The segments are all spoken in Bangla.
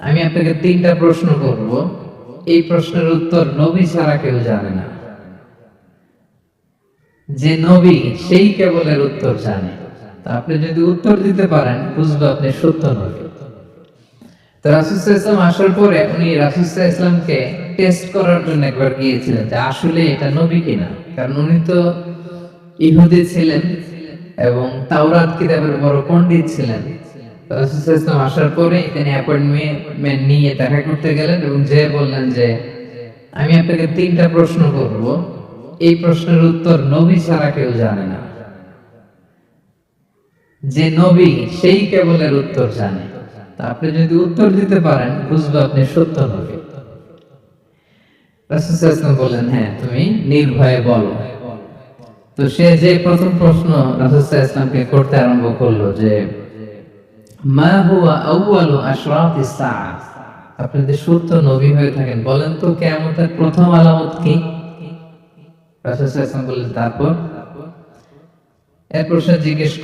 আমি আপনাকে তিনটা প্রশ্ন করব। এই প্রশ্নের উত্তর নবী ছাড়া কেউ জানে না। যে নবী, সেই কেবলের উত্তর জানে। আপনি যদি উত্তর দিতে পারেন, বুঝব আপনি সত্য নবী। তো রাসুসাহ ইসলাম আসার পরে উনি রাসুসাহ ইসলামকে টেস্ট করার জন্য একবার গিয়েছিলেন যে আসলে এটা নবী কিনা। কারণ উনি তো ইহুদি ছিলেন এবং তাওরাত কিতাবের বড় পণ্ডিত ছিলেন। রাসুসাহ ইসলাম আসার পরে তিনি অ্যাপয়েন্টমেন্ট নিয়ে দেখা করতে গেলেন এবং যে বললেন যে আমি আপনাকে তিনটা প্রশ্ন করব এই প্রশ্নের উত্তর নবী ছাড়া কেউ জানে না যে নবী সেই কেবলের উত্তর জানে তা আপনি যদি উত্তর দিতে পারেন বুঝব আপনি সত্য নবী রাসূলুল্লাহ বললেন হ্যাঁ তুমি নির্ভয়ে বলো তো সে যে প্রথম প্রশ্ন ইসলামকে করতে আরম্ভ করল যে মা সত্য নবী হয়ে থাকেন, বলেন তো কিয়ামতের প্রথম আলামত কি? বললেন, তারপর? এরপর সে জিজ্ঞেস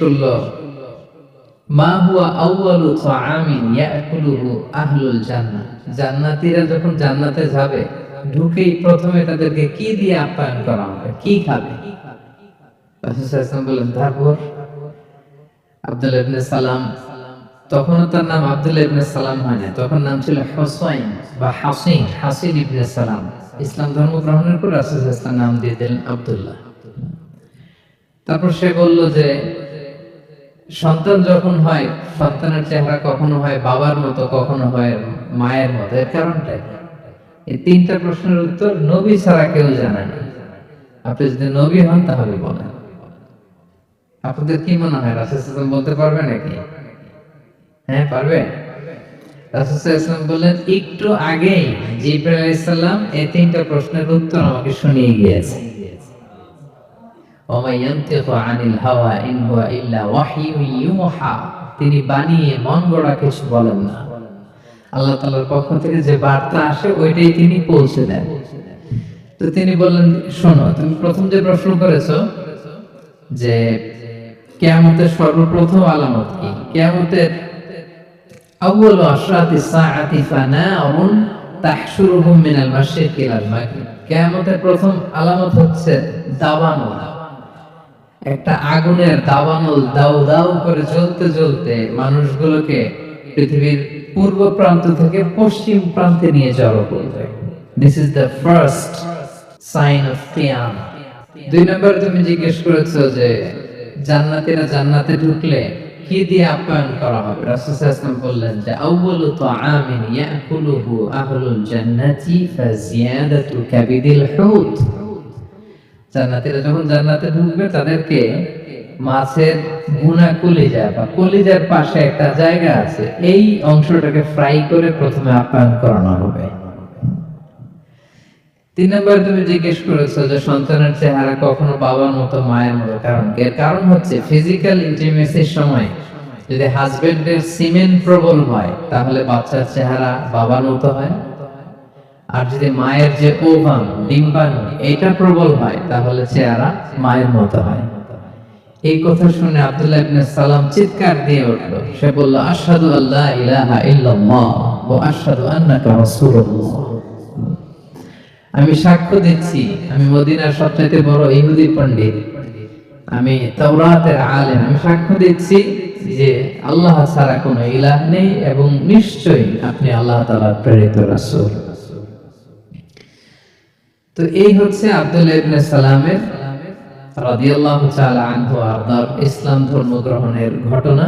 জান্নাতীরা যখন জান্নাতে যাবে, ঢুকেই প্রথমে তাদেরকে কি দিয়ে আপ্যায়ন করা হবে? কি খাবে? তারপর? আব্দুল্লাহ সালাম তখনও তার নাম আব্দুল্লাহ ইবনে সালাম হয় না তখন নাম ছিল হুসাইন বা হাসিন হাসিন ইবনে সালাম। ইসলাম ধর্ম গ্রহণের পর রাসূল আলাইহি নাম দিয়ে দিলেন আব্দুল্লাহ। তারপর সে বলল যে, সন্তান যখন হয়, সন্তানের চেহারা কখনো হয় বাবার মতো, কখনো হয় মায়ের মতো। এর কারণটা? এই তিনটা প্রশ্নের উত্তর নবী ছাড়া কেউ জানে না। আপনি যদি নবী হন তাহলে বলেন। আপনাদের কি মনে হয়, রাসুল ইসলাম বলতে পারবে নাকি? হ্যাঁ বললেন, একটু আগেই এই তিনটা প্রশ্নের উত্তর আমাকে শুনিয়ে গিয়েছে। তিনি বানিয়ে মন গড়া কিছু বলেন না। আল্লাহ তাআলার পক্ষ থেকে যে বার্তা আসে, ওইটাই তিনি পৌঁছে দেন। তো তিনি বললেন, শোনো, তুমি প্রথম যে প্রশ্ন করেছ যে কিয়ামতের সর্বপ্রথম আলামত কি? কিয়ামতের একটা আগুনের দাবানল দাউ দাউ করে জ্বলতে জ্বলতে মানুষগুলোকে পৃথিবীর পূর্ব প্রান্ত থেকে পশ্চিম প্রান্তে নিয়ে জড়ো করবে this is the first sign of কিয়াম দুই নম্বর তুমি জিজ্ঞেস করেছ যে জান্নাতীরা জান্নাতে ঢুকলে কি দিয়ে আপ্যায়ন করা হবে? রাসূল বললেন যে, আউয়ালু তাআমিন ইয়াকুলুহু আহলুল জান্নাতি ফাজিয়াদাতু কাবিদিল হুত জান্নাতীরা যখন জান্নাতে ঢুকবে, তাদেরকে মাছের ভুনা কলিজা বা কলিজার পাশে একটা জায়গা আছে। এই অংশটাকে ফ্রাই করে প্রথমে আপ্যায়ন করানো হবে। তিন নম্বর তুমি জিজ্ঞেস করেছ যে সন্তানের চেহারা কখনো বাবার মতো মায়ের মতো, কারণ এর কারণ হচ্ছে ফিজিক্যাল ইন্টিমেসির সময় যদি হাজবেন্ডের সিমেন্ট প্রবল হয়, তাহলে বাচ্চার চেহারা বাবার মতো হয়। আর যদি মায়ের যে ওভাম ডিম্বাণু এটা প্রবল হয়, তাহলে চেহারা মায়ের মতো হয়। এই কথা শুনে আব্দুল্লাহ ইবনে সালাম চিৎকার দিয়ে উঠল। সে বলল, আশহাদু আল্লাহ ইলাহা ইল্লাল্লাহ ওয়া আশহাদু আন্নাকা রাসূলুল্লাহ। আমি সাক্ষ্য দিচ্ছি, আমি মদিনার সবচাইতে বড় ইহুদি পণ্ডিত। আমি তাওরাতের আলেম। আমি সাক্ষ্য দিচ্ছি যে আল্লাহ ছাড়া কোনো ইলাহ নেই এবং নিশ্চয়ই আপনি আল্লাহ তাআলার প্রেরিত রাসূল। তো এই হচ্ছে আব্দুল্লাহ ইবনে সালামের রাদিয়াল্লাহু তাআলা আনহু আরদার ইসলাম ধর্ম গ্রহণের ঘটনা।